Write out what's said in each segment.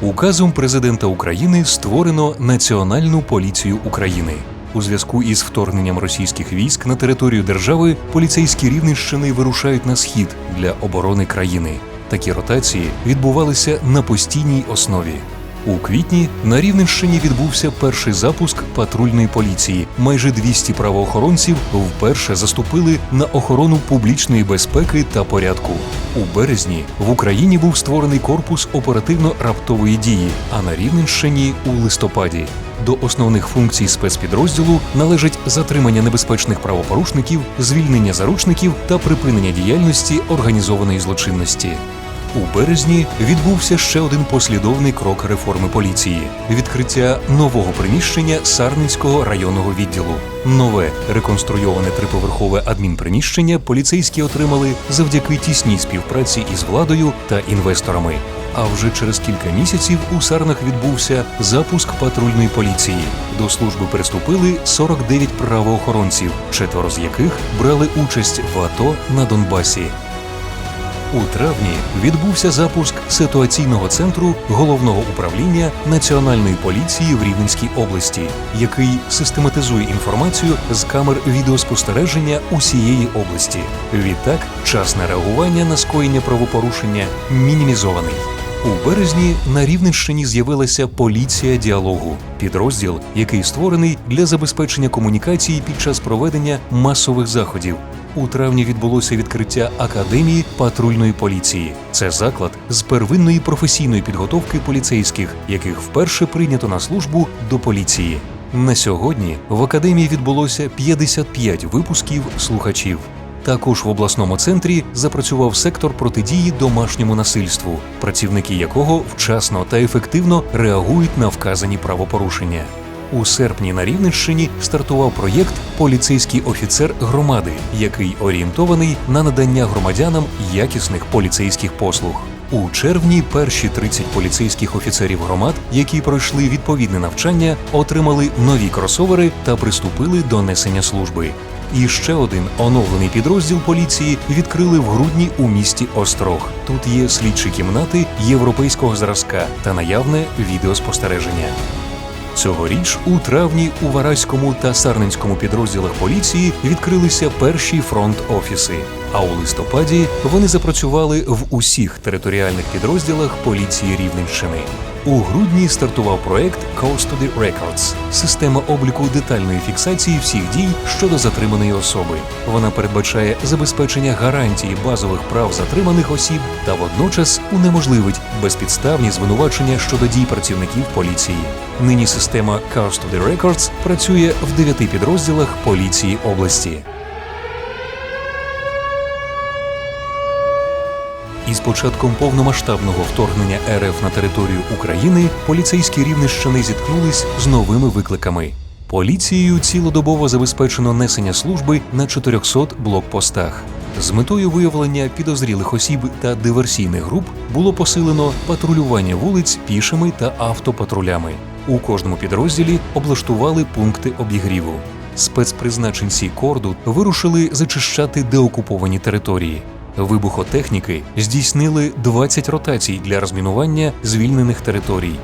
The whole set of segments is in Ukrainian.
Указом президента України створено Національну поліцію України. У зв'язку із вторгненням російських військ на територію держави поліцейські рівненщини вирушають на схід для оборони країни. Такі ротації відбувалися на постійній основі. У квітні на Рівненщині відбувся перший запуск патрульної поліції. Майже 200 правоохоронців вперше заступили на охорону публічної безпеки та порядку. У березні в Україні був створений корпус оперативно-раптової дії, а на Рівненщині у листопаді. До основних функцій спецпідрозділу належать затримання небезпечних правопорушників, звільнення заручників та припинення діяльності організованої злочинності. У березні відбувся ще один послідовний крок реформи поліції відкриття нового приміщення Сарненського районного відділу. Нове реконструйоване триповерхове адмінприміщення поліцейські отримали завдяки тісній співпраці із владою та інвесторами. А вже через кілька місяців у Сарнах відбувся запуск патрульної поліції. До служби приступили 49 правоохоронців, четверо з яких брали участь в АТО на Донбасі. У травні відбувся запуск ситуаційного центру головного управління Національної поліції в Рівненській області, який систематизує інформацію з камер відеоспостереження усієї області. Відтак, час на реагування на скоєння правопорушення мінімізований. У березні на Рівненщині з'явилася поліція діалогу, підрозділ, який створений для забезпечення комунікації під час проведення масових заходів. У травні відбулося відкриття академії патрульної поліції. Це заклад з первинної професійної підготовки поліцейських, яких вперше прийнято на службу до поліції. На сьогодні в академії відбулося 55 випусків слухачів. Також в обласному центрі запрацював сектор протидії домашньому насильству, працівники якого вчасно та ефективно реагують на вказані правопорушення. У серпні на Рівненщині стартував проєкт Поліцейський офіцер громади, який орієнтований на надання громадянам якісних поліцейських послуг. У червні перші 30 поліцейських офіцерів громад, які пройшли відповідне навчання, отримали нові кросовери та приступили до несення служби. І ще один оновлений підрозділ поліції відкрили в грудні у місті Острог. Тут є слідчі кімнати європейського зразка та наявне відеоспостереження. Цьогоріч у травні у Вараському та Сарненському підрозділах поліції відкрилися перші фронт-офіси. А у листопаді вони запрацювали в усіх територіальних підрозділах поліції Рівненщини. У грудні стартував проект Custody Records – система обліку детальної фіксації всіх дій щодо затриманої особи. Вона передбачає забезпечення гарантії базових прав затриманих осіб та водночас унеможливить безпідставні звинувачення щодо дій працівників поліції. Нині система Custody Records працює в дев'яти підрозділах поліції області. Із початком повномасштабного вторгнення РФ на територію України поліцейські рівнищани зіткнулись з новими викликами. Поліцією цілодобово забезпечено несення служби на 400 блокпостах. З метою виявлення підозрілих осіб та диверсійних груп було посилено патрулювання вулиць пішими та автопатрулями. У кожному підрозділі облаштували пункти обігріву. Спецпризначенці корду вирушили зачищати деокуповані території. Вибухотехніки здійснили 20 ротацій для розмінування звільнених територій.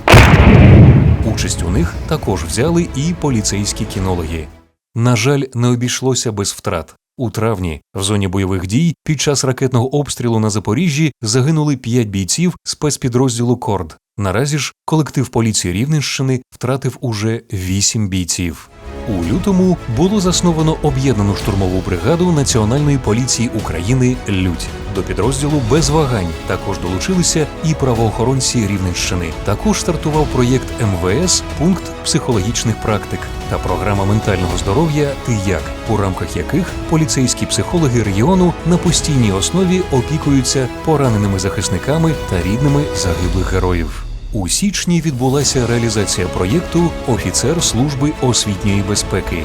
Участь у них також взяли і поліцейські кінологи. На жаль, не обійшлося без втрат. У травні в зоні бойових дій під час ракетного обстрілу на Запоріжжі загинули 5 бійців спецпідрозділу Корд. Наразі ж колектив поліції Рівненщини втратив уже 8 бійців. У лютому було засновано об'єднану штурмову бригаду Національної поліції України Людь. До підрозділу без вагань також долучилися і правоохоронці Рівненщини. Також стартував проєкт МВС пункт психологічних практик та програма ментального здоров'я Ти як, у рамках яких поліцейські психологи регіону на постійній основі опікуються пораненими захисниками та рідними загиблих героїв. У січні відбулася реалізація проєкту Офіцер служби освітньої безпеки.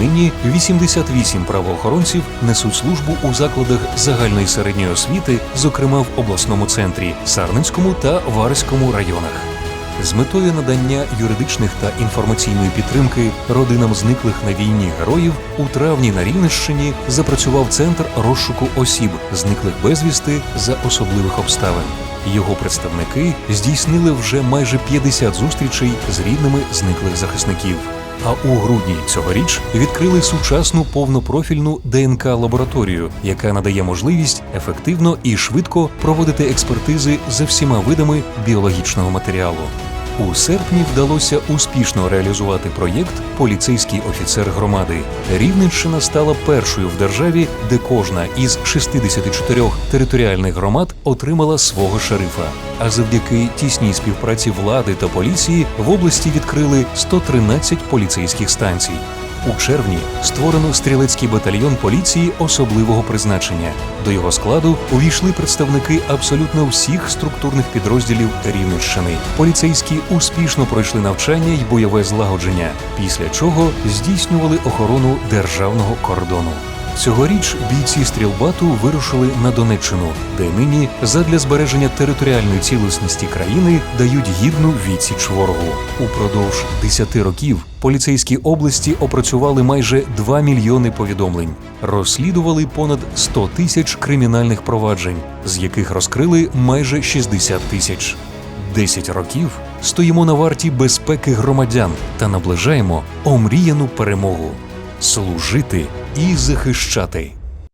Нині 88 правоохоронців несуть службу у закладах загальної середньої освіти, зокрема в обласному центрі, Сарненському та Варському районах. З метою надання юридичних та інформаційної підтримки родинам зниклих на війні героїв у травні на Рівненщині запрацював центр розшуку осіб, зниклих безвісти за особливих обставин. Його представники здійснили вже майже 50 зустрічей з рідними зниклих захисників. А у грудні цьогоріч відкрили сучасну повнопрофільну ДНК лабораторію, яка надає можливість ефективно і швидко проводити експертизи за всіма видами біологічного матеріалу. У серпні вдалося успішно реалізувати проєкт Поліцейський офіцер громади. Рівненщина стала першою в державі, де кожна із 64 територіальних громад отримала свого шерифа. А завдяки тісній співпраці влади та поліції в області відкрили 113 поліцейських станцій. У червні створено стрілецький батальйон поліції особливого призначення. До його складу увійшли представники абсолютно всіх структурних підрозділів Рівненщини. Поліцейські успішно пройшли навчання й бойове злагодження, після чого здійснювали охорону державного кордону. Цьогоріч бійці стрілбату вирушили на Донеччину, де нині задля збереження територіальної цілісності країни дають гідну відсіч ворогу. Упродовж 10 років поліцейські області опрацювали майже 2 мільйони повідомлень, розслідували понад 100 тисяч кримінальних проваджень, з яких розкрили майже 60 тисяч. 10 років стоїмо на варті безпеки громадян та наближаємо омріяну перемогу служити і захищати.